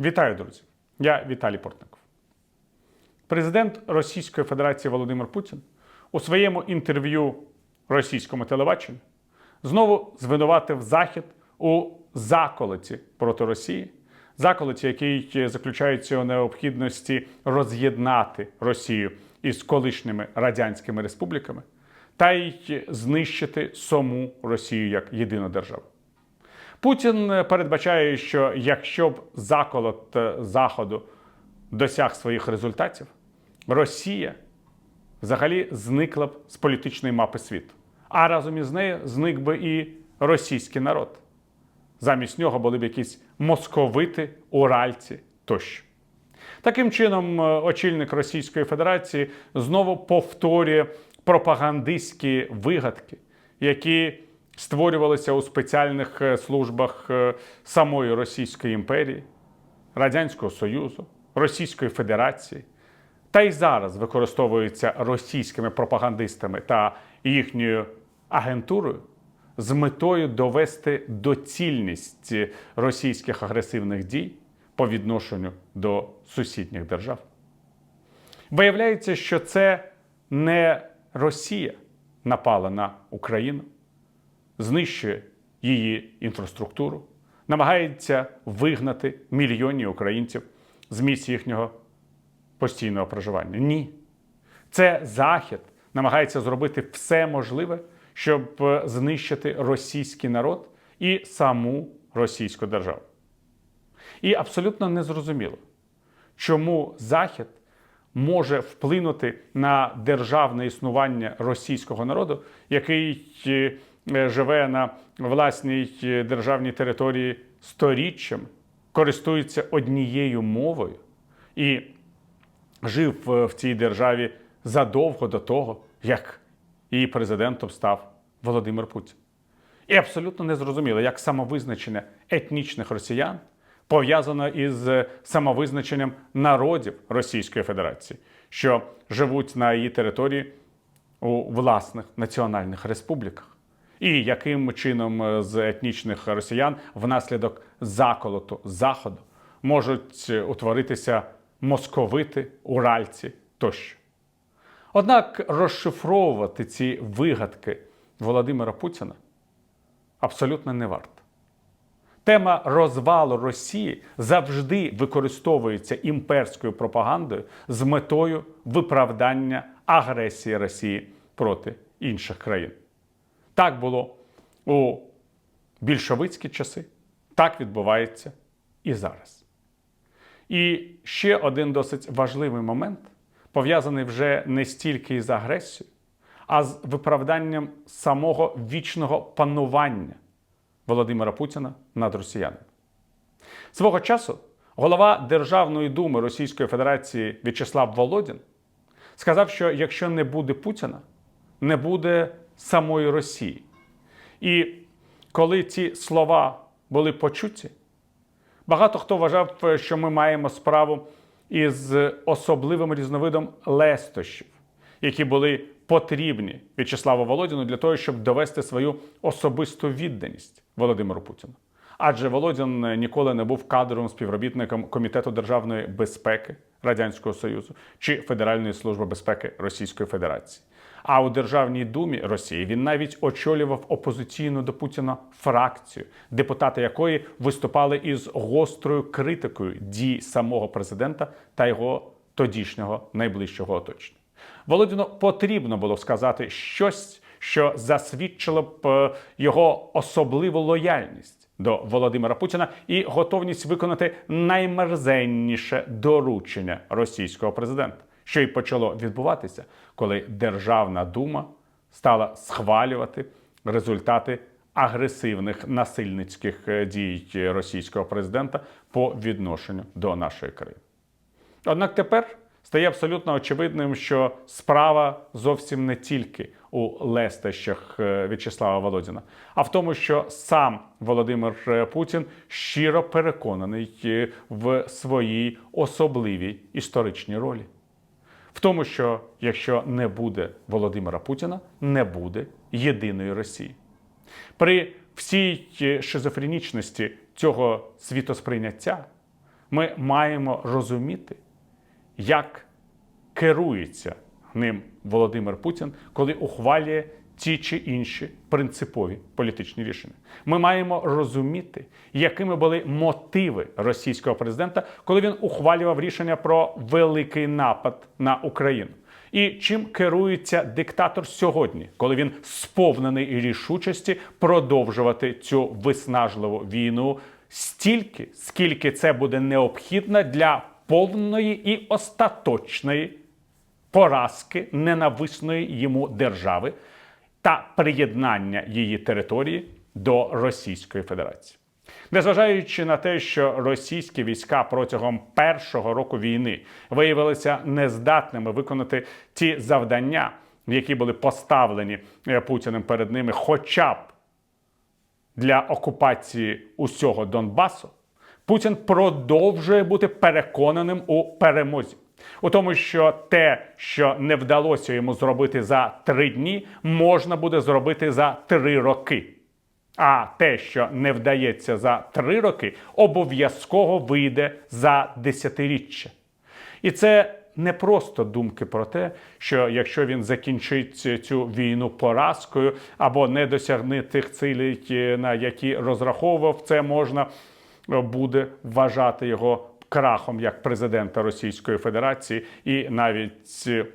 Вітаю, друзі! Я Віталій Портников. Президент Російської Федерації Володимир Путін у своєму інтерв'ю російському телебаченню знову звинуватив Захід у заколоті проти Росії, заколоті, який заключається у необхідності роз'єднати Росію із колишніми радянськими республіками та й знищити саму Росію як єдину державу. Путін передбачає, що якщо б заколот е, Заходу досяг своїх результатів, Росія взагалі зникла б з політичної мапи світу. А разом із нею зник би і російський народ. Замість нього були б якісь московити, уральці тощо. Таким чином, е, очільник Російської Федерації знову повторює пропагандистські вигадки, які створювалися у спеціальних е, службах е, самої Російської імперії, Радянського Союзу, Російської Федерації, та й зараз використовуються російськими пропагандистами та їхньою агентурою з метою довести доцільність російських агресивних дій по відношенню до сусідніх держав. Виявляється, що це не Росія напала на Україну, знищує її інфраструктуру, намагається вигнати мільйонів українців з місць їхнього постійного проживання. Ні. Це Захід намагається зробити все можливе, щоб е, знищити російський народ і саму російську державу. І абсолютно незрозуміло, чому Захід може вплинути на державне існування російського народу, який е, живе на власній е, державній території сторіччям, користується однією мовою і жив е, в цій державі задовго до того, як її президентом став Володимир Путін. І абсолютно незрозуміло, як самовизначення етнічних росіян пов'язано із самовизначенням народів Російської Федерації, що живуть на її території у власних національних республіках. І яким чином з етнічних росіян внаслідок заколоту заходу можуть утворитися московити, уральці тощо. Однак розшифровувати ці вигадки Володимира Путіна абсолютно не варто. Тема розвалу Росії завжди використовується імперською пропагандою з метою виправдання агресії Росії проти інших країн. Так було у більшовицькі часи, так відбувається і зараз. І ще один досить важливий момент, пов'язаний вже не стільки із агресією, а з виправданням самого вічного панування Володимира Путіна над росіянами. Свого часу голова Державної думи Російської Федерації В'ячеслав Володін сказав, що якщо не буде Путіна, не буде самої Росії. І коли ці слова були почуті, багато хто вважав, що ми маємо справу із особливим різновидом лестощів, які були потрібні В'ячеславу Володіну для того, щоб довести свою особисту відданість Володимиру Путіну. Адже Володін ніколи не був кадровим співробітником Комітету державної безпеки Радянського Союзу чи Федеральної служби безпеки Російської Федерації. А у Державній думі Росії він навіть очолював опозиційну до Путіна фракцію, депутати якої виступали із гострою критикою дій самого президента та його тодішнього найближчого оточення. Володіну потрібно було сказати щось, що засвідчило б е, його особливу лояльність до Володимира Путіна і готовність виконати наймерзенніше доручення російського президента, що й почало відбуватися, коли Державна дума стала схвалювати результати агресивних насильницьких е, дій російського президента по відношенню до нашої країни. Однак тепер стає абсолютно очевидним, що справа зовсім не тільки у лестощах е, В'ячеслава Володіна, а в тому, що сам Володимир е, Путін щиро переконаний в своїй особливій історичній ролі. В тому, що якщо не буде Володимира Путіна, не буде єдиної Росії. При всій шизофренічності цього світосприйняття Ми маємо розуміти, як керується ним Володимир Путін, коли ухвалює ті чи інші принципові політичні рішення. Ми маємо розуміти, якими були мотиви російського президента, коли він ухвалював рішення про великий напад на Україну. І чим керується диктатор сьогодні, коли він сповнений рішучості продовжувати цю виснажливу війну стільки, скільки це буде необхідно для повної і остаточної поразки ненависної йому держави та приєднання її території до Російської Федерації. Незважаючи на те, що російські війська протягом першого року війни виявилися нездатними виконати ті завдання, які були поставлені е, Путіним перед ними, хоча б для окупації усього Донбасу, Путін продовжує бути переконаним у перемозі. У тому, що те, що не вдалося йому зробити за три дні, можна буде зробити за три роки. А те, що не вдається за три роки, обов'язково вийде за десятиріччя. І це не просто думки про те, що якщо він закінчить цю війну поразкою або не досягне тих цілей, на які розраховував, це можна е, буде вважати його крахом як президента Російської Федерації і навіть е,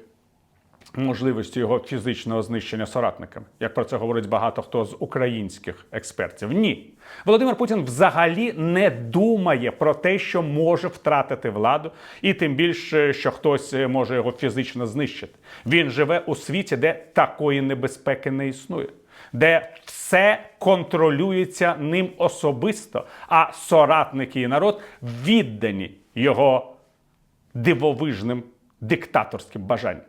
можливості його фізичного знищення соратниками, як про це говорить багато хто з українських експертів. Ні, Володимир Путін взагалі не думає про те, що може втратити владу, і тим більше, що хтось може його фізично знищити. Він живе у світі, де такої небезпеки не існує. Де все контролюється ним особисто, а соратники і народ віддані його дивовижним диктаторським бажанням.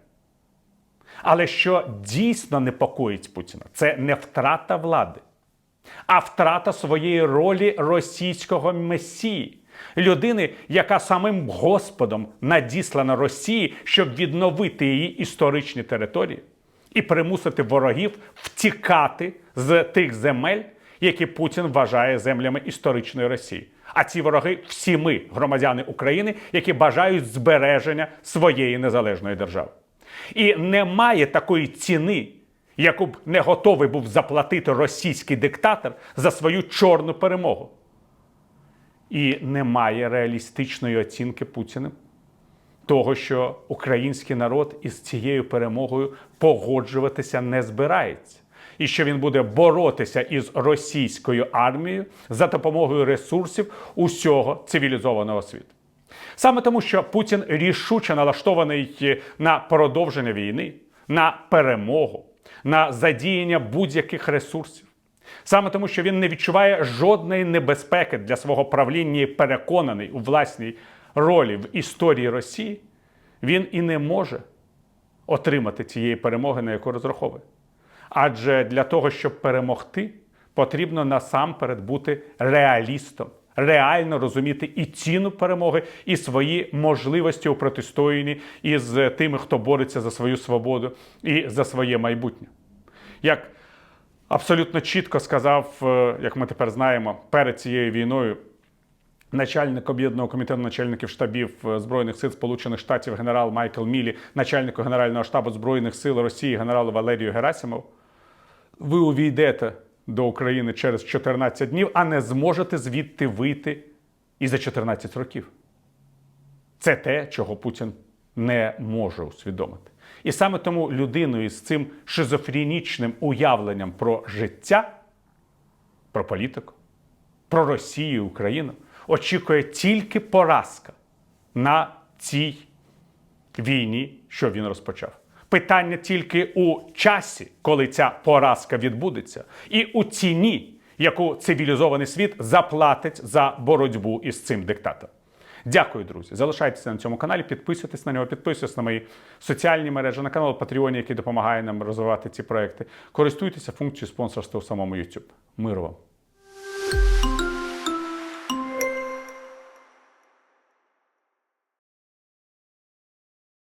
Але що дійсно непокоїть Путіна, це не втрата влади, а втрата своєї ролі російського месії, людини, яка самим Господом надіслана Росії, щоб відновити її історичні території і примусити ворогів втікати з тих земель, які Путін вважає землями історичної Росії. А ці вороги всі ми, громадяни України, які бажають збереження своєї незалежної держави. І немає такої ціни, яку б не готовий був заплатити російський диктатор за свою чорну перемогу. І немає реалістичної оцінки Путіним того, що український народ із цією перемогою погоджуватися не збирається. І що він буде боротися із російською армією за допомогою ресурсів усього цивілізованого світу. Саме тому, що Путін рішуче налаштований на продовження війни, на перемогу, на задіяння будь-яких ресурсів. Саме тому, що він не відчуває жодної небезпеки для свого правління і переконаний у власній ролі в історії Росії, він і не може отримати цієї перемоги, на яку розраховує. Адже для того, щоб перемогти, потрібно насамперед бути реалістом реально розуміти і ціну перемоги, і свої можливості у протистоянні із тими, хто бореться за свою свободу і за своє майбутнє. Як абсолютно чітко сказав, е, як ми тепер знаємо, перед цією війною. Начальник об'єднаного комітету начальників штабів е, збройних сил Сполучених Штатів генерал Майкл Мілі, начальнику Генерального штабу збройних сил Росії генералу Валерію Герасимов, ви увійдете до України через 14 днів, а не зможете звідти вийти і за 14 років. Це те, чого Путін не може усвідомити. І саме тому людиною з цим шизофренічним уявленням про життя, про політику, про Росію, Україну очікує тільки поразка на цій війні, що він розпочав. Питання тільки у часі, коли ця поразка відбудеться, і у ціні, яку цивілізований світ заплатить за боротьбу із цим диктатором. Дякую, друзі. Залишайтеся на цьому каналі, підписуйтесь на нього, підписуйтесь на мої соціальні мережі, на канал Patreon, який допомагає нам розвивати ці проекти. Користуйтеся функцією спонсорства у самому YouTube. Миру вам!